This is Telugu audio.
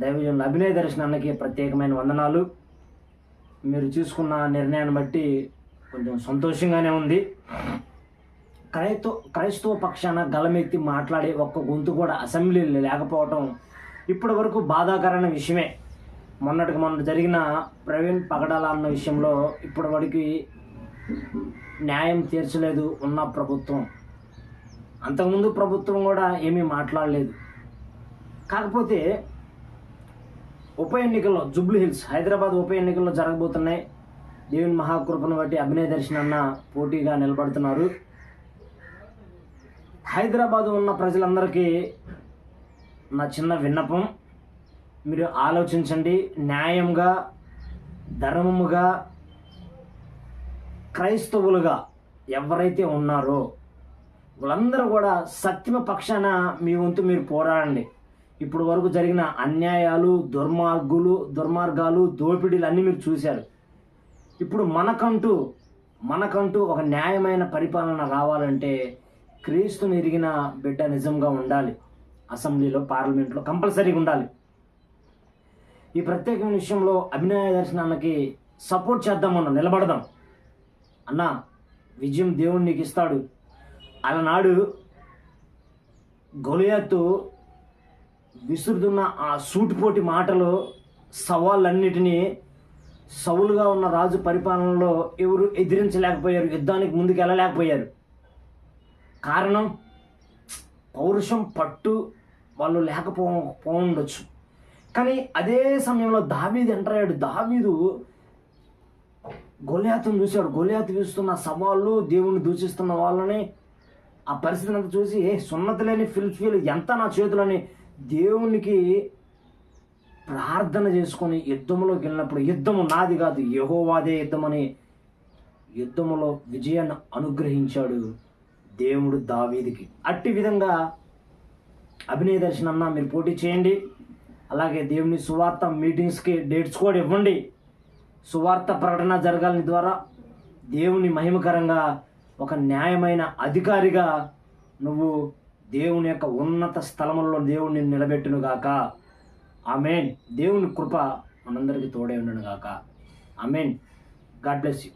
దైవజనులు అభినయ దర్శనానికి ప్రత్యేకమైన వందనాలు. మీరు చూసుకున్న నిర్ణయాన్ని బట్టి కొంచెం సంతోషంగానే ఉంది. క్రైస్తవ క్రైస్తవ పక్షాన గలమెత్తి మాట్లాడే ఒక్క గొంతు కూడా అసెంబ్లీలో లేకపోవటం ఇప్పటి వరకు బాధాకరమైన విషయమే. మొన్నటికి మొన్న జరిగిన ప్రవీణ్ పగడాల అన్న విషయంలో ఇప్పటి వరకు న్యాయం తీర్చలేదు ఉన్న ప్రభుత్వం. అంతకుముందు ప్రభుత్వం కూడా ఏమీ మాట్లాడలేదు. కాకపోతే ఉప ఎన్నికల్లో జుబ్లీ హిల్స్ హైదరాబాద్ ఉప ఎన్నికల్లో జరగబోతున్నాయి. దేవుని మహాకృపను బట్టి అభినయ దర్శనన్న పోటీగా నిలబడుతున్నారు. హైదరాబాద్ ఉన్న ప్రజలందరికీ నా చిన్న విన్నపం. మీరు ఆలోచించండి. న్యాయంగా ధర్మముగా క్రైస్తవులుగా ఎవరైతే ఉన్నారో వాళ్ళందరూ కూడా సత్యమ పక్షాన మీ వంతు మీరు పోరాడండి. ఇప్పుడు వరకు జరిగిన అన్యాయాలు దుర్మార్గులు దుర్మార్గాలు దోపిడీలు అన్నీ మీరు చూశారు. ఇప్పుడు మనకంటూ మనకంటూ ఒక న్యాయమైన పరిపాలన రావాలంటే క్రీస్తుని ఎరిగిన బిడ్డ నిజంగా ఉండాలి. అసెంబ్లీలో పార్లమెంట్లో కంపల్సరీగా ఉండాలి. ఈ ప్రత్యేకమైన విషయంలో అభినయ దర్శనానికి సపోర్ట్ చేద్దాం మనం నిలబడదాం. అన్న విజయం దేవుడు నీకు ఇస్తాడు. అలనాడు గొలియాతు విసురుతున్న ఆ సూటిపోటి మాటలు సవాళ్ళన్నిటినీ సవులుగా ఉన్న రాజు పరిపాలనలో ఎవరు ఎదిరించలేకపోయారు యుద్ధానికి ముందుకు వెళ్ళలేకపోయారు. కారణం పౌరుషం పట్టు వాళ్ళు లేకపో ఉండొచ్చు కానీ అదే సమయంలో దావీదు ఎంటర్ అయ్యాడు. దావీదు గొలియాతును చూశాడు. గొలియాతు చూస్తున్న సవాళ్ళు దేవుణ్ణి దూషిస్తున్న వాళ్ళని ఆ పరిస్థితిని అంతా చూసి ఏ సున్నతి లేని ఫిల్ఫీల్ ఎంత నా చేతులని దేవునికి ప్రార్థన చేసుకొని యుద్ధంలోకి వెళ్ళినప్పుడు యుద్ధము నాది కాదు యహోవాదే యుద్ధమని యుద్ధములో విజయాన్ని అనుగ్రహించాడు దేవుడు దావీదికి. అట్టి విధంగా అభినయ అన్న మీరు పోటీ చేయండి. అలాగే దేవుని సువార్త మీటింగ్స్కి డేట్స్ కూడా ఇవ్వండి. సువార్త ప్రకటన జరగాలని ద్వారా దేవుని మహిమకరంగా ఒక న్యాయమైన అధికారిగా నువ్వు దేవుని యొక్క ఉన్నత స్థలములలో దేవుణ్ణి నిలబెట్టును గాక. ఆమెన్. దేవుని కృప మనందరికీ తోడే ఉండను గాక. ఆమెన్. God bless you.